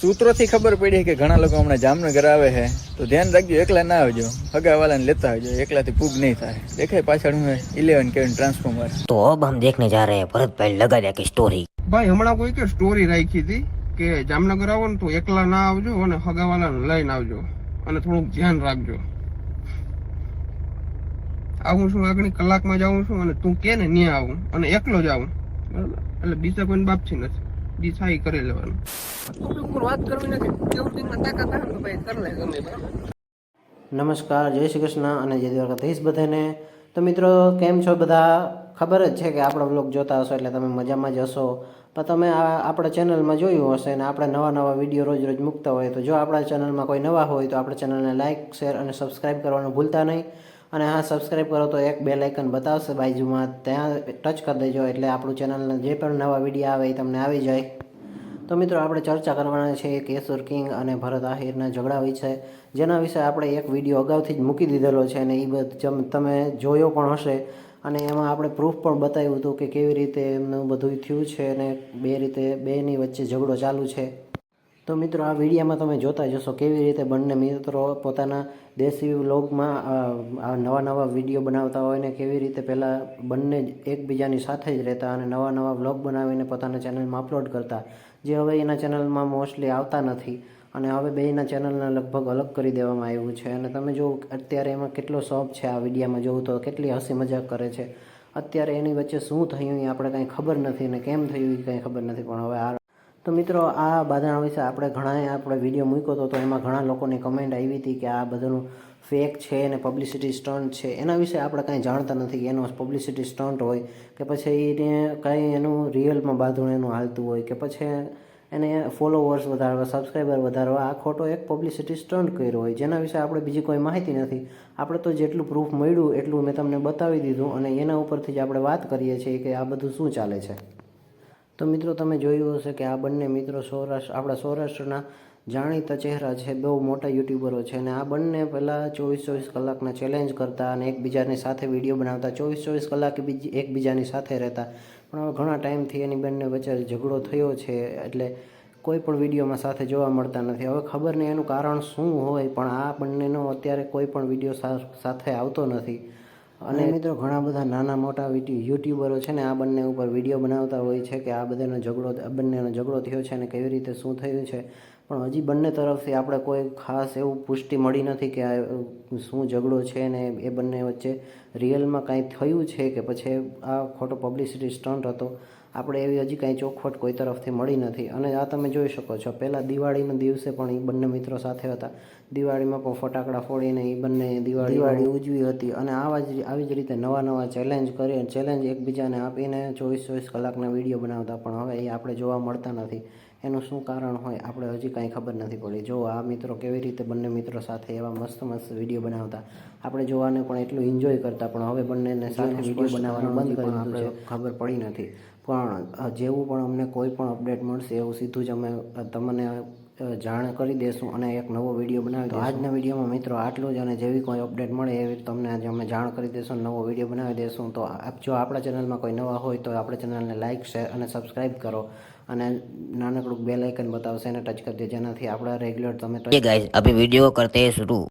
સૂત્રોથી ખબર પડી કે ઘણા લોકો હમણાં જામનગર આવે છે. તો ધ્યાન રાખજો એકલા ના આવજો. હગાવાલાને લેતા આવજો એકલાથી ફૂગ નહીં થાય. દેખાય પાછળ હું ઇલેવન કેવન ટ્રાન્સફોર્મર તો અબ હમ દેખને જા રહે ભરતભાઈ લગા કે સ્ટોરી ભાઈ હમણાં કોઈ કે સ્ટોરી રાખી હતી કે જામનગર આવો ને તો એકલા ના આવજો અને હગાવાલાને લઈને આવજો. અને થોડુંક ધ્યાન રાખજો. આવું છું આગળ કલાકમાં જાઉં છું અને તું કે ને ત્યાં આવું અને એકલો જ આવું. બરાબર? એટલે બીજા કોઈ બાપ છે નથી. બી કરી લેવાનું વાત કરવી નથી. તાકાત આવે તો ભાઈ કરી લે ગમે નમસ્કાર જય શ્રી કૃષ્ણ અને જય દ્વારકાધીશ બધાને. તો મિત્રો કેમ છો બધા? ખબર જ છે કે આપણો બ્લોગ જોતા હશો એટલે તમે મજામાં જ હશો. પણ તમે આ આપણા ચેનલમાં જોયું હશે અને આપણે નવા નવા વીડિયો રોજ રોજ મૂકતા હોય તો જો આપણા ચેનલમાં કોઈ નવા હોય તો આપણા ચેનલને લાઇક શેર અને સબસ્ક્રાઇબ કરવાનું ભૂલતા નહીં. અને હા સબસ્ક્રાઈબ કરો તો એક બે લાઇકન બતાવશે બાજુમાં. ત્યાં ટચ કરી દેજો એટલે આપણું ચેનલના જે પણ નવા વીડિયો આવે એ તમને આવી જાય. તો મિત્રો, આપણે ચર્ચા કરવાના છે કેશુર કિંગ અને ભરત આહિરના ઝઘડા વિશે. જેના વિશે આપણે એક વીડિયો અગાઉથી જ મૂકી દીધેલો છે અને એ જમ તમે જોયો પણ હશે. અને એમાં આપણે પ્રૂફ પણ બતાવ્યું હતું કે કેવી રીતે એમનું બધું થયું છે અને બે રીતે, બેની વચ્ચે ઝઘડો ચાલુ છે. તો મિત્રો આ વિડીયામાં તમે જોતા જશો કેવી રીતે બંને મિત્રો પોતાના દેશી વ્લોગમાં આ નવા નવા વીડિયો બનાવતા હોય ને કેવી રીતે પહેલાં બંને એકબીજાની સાથે જ રહેતા અને નવા નવા વ્લોગ બનાવીને પોતાના ચેનલમાં અપલોડ કરતા. જે હવે એના ચેનલમાં મોસ્ટલી આવતા નથી અને હવે બેયના ચેનલને લગભગ અલગ કરી દેવામાં આવ્યું છે. અને તમે જો અત્યારે એમાં કેટલો શોખ છે આ વિડીયામાં જોવું તો કેટલી હસી મજાક કરે છે. અત્યારે એની વચ્ચે શું થયું એ આપણે કાંઈ ખબર નથી અને કેમ થયું એ કાંઈ ખબર નથી, પણ હવે આ તો મિત્રો, આ બાંધણા વિશે આપણે ઘણાએ આપણે વીડિયો મૂક્યો હતો, તો એમાં ઘણા લોકોની કમેન્ટ આવી હતી કે આ બધાનું ફેક છે અને પબ્લિસિટી સ્ટન્ટ છે. એના વિશે આપણે કાંઈ જાણતા નથી એનો પબ્લિસિટી સ્ટન્ટ હોય કે પછી એને કાંઈ એનું રિયલમાં બાંધણું એનું હાલતું હોય કે પછી એને ફોલોવર્સ વધારવા સબસ્ક્રાઈબર વધારવા, આ ખોટો એક પબ્લિસિટી સ્ટન્ટ કર્યો હોય. જેના વિશે આપણે બીજી કોઈ માહિતી નથી. આપણે તો જેટલું પ્રૂફ મળ્યું એટલું મેં તમને બતાવી દીધું અને એના ઉપરથી જ આપણે વાત કરીએ છીએ કે આ બધું શું ચાલે છે. તો મિત્રો તમે જોયું હશે કે આ બંને મિત્રો સૌરાષ્ટ્ર આપણા સૌરાષ્ટ્રના જાણીતા ચહેરા છે, બહુ મોટા યુટ્યુબરો છે અને આ બંને પહેલાં ચોવીસ ચોવીસ કલાકના ચેલેન્જ કરતા અને એકબીજાની સાથે વીડિયો બનાવતા ચોવીસ ચોવીસ કલાક બીજી એકબીજાની સાથે રહેતા. પણ હવે ઘણા ટાઈમથી એની બંને વચ્ચે ઝઘડો થયો છે, એટલે કોઈ પણ વિડીયોમાં સાથે જોવા મળતા નથી. હવે ખબર નહીં એનું કારણ શું હોય, પણ આ બંનેનો અત્યારે કોઈ પણ વીડિયો સાથે આવતો નથી. અને મિત્રો ઘણા બધા નાના મોટા યુટ્યુબરો છે ને આ બંને ઉપર વીડિયો બનાવતા હોય છે કે આ બધાનો ઝઘડો આ બંનેનો ઝઘડો થયો છે અને કેવી રીતે શું થયું છે. પણ હજી બંને તરફથી આપણે કોઈ ખાસ એવું પુષ્ટિ મળી નથી કે આ શું ઝઘડો છે ને એ બંને વચ્ચે રિયલમાં કાંઈ થયું છે કે પછી આ ખોટો પબ્લિસિટી સ્ટન્ટ હતો. આપણે એવી હજી કાંઈ ચોખવટ કોઈ તરફથી મળી નથી. અને આ તમે જોઈ શકો છો પહેલાં દિવાળીના દિવસે પણ એ બંને મિત્રો સાથે હતા. દિવાળીમાં પણ ફટાકડા ફોડીને એ બંને દિવાળી દિવાળી ઉજવી હતી. અને આવા જ આવી જ રીતે નવા નવા ચેલેન્જ કરી ચેલેન્જ એકબીજાને આપીને ચોવીસ ચોવીસ કલાકના વીડિયો બનાવતા પણ હવે એ આપણે જોવા મળતા નથી. એનું શું કારણ હોય આપણે હજી કાંઈ ખબર નથી પડી. જો આ મિત્રો કેવી રીતે બંને મિત્રો સાથે એવા મસ્ત મસ્ત વીડિયો બનાવતા આપણે જોવાને પણ એટલું એન્જોય કરતા પણ હવે બંનેને સાથે વીડિયો બનાવવાનું બંધ કરી દીધું ખબર પડી નથી. પણ જેવું પણ અમને કોઈ પણ અપડેટ મળશે એવું સીધું જ અમે તમને જાણ કરી દેશું અને એક નવો વીડિયો બનાવી દઈશું આજના વિડીયોમાં મિત્રો આટલું જ અને જેવી કોઈ અપડેટ મળે એવી તમને આજે અમે જાણ કરી દઈશું નવો વીડિયો બનાવી દઈશું તો જો આપણા ચેનલમાં કોઈ નવા હોય તો આપણા ચેનલને લાઇક શેર અને સબસ્ક્રાઈબ કરો અને નાનકડું બે લાઇકન બતાવશે એને ટચ કરી દે જેનાથી આપણા રેગ્યુલર તમે ગાઈઝ અભી વીડિયો કરતે શરૂ.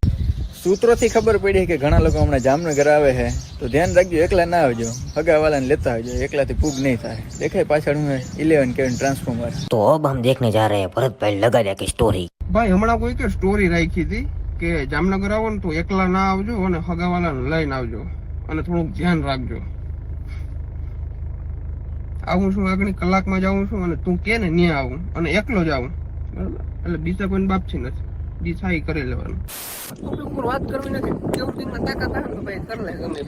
સૂત્રોથી ખબર પડી કે ઘણા લોકો હમણાં જામનગર આવે છે. તો ધ્યાન રાખજો એકલા ના આવજો. હગાવાલાને લેતા આવજો. એકલાથી ફૂગ નહીં થાય. દેખાય પાછળ હું ઇલેવન કેવન ટ્રાન્સફોર્મર તો અબ હમ દેખને જા રહે ભરતભાઈ લગા કે સ્ટોરી ભાઈ હમણાં કોઈ કે સ્ટોરી રાખી હતી કે જામનગર આવો ને તો એકલા ના આવજો અને હગાવાલાને લઈને આવજો. અને થોડુંક ધ્યાન રાખજો. આવું છું આગળ કલાકમાં જ આવું છું અને તું કે ને ન્યા આવું. અને એકલો જ આવું. બરાબર? એટલે બીજા કોઈ બાપ છે નથી. થાય ઈ કરી લેવાનું વાત કરવી નથી. દિનમાં તાકાત આવે તો ભાઈ. કરી લે ગમે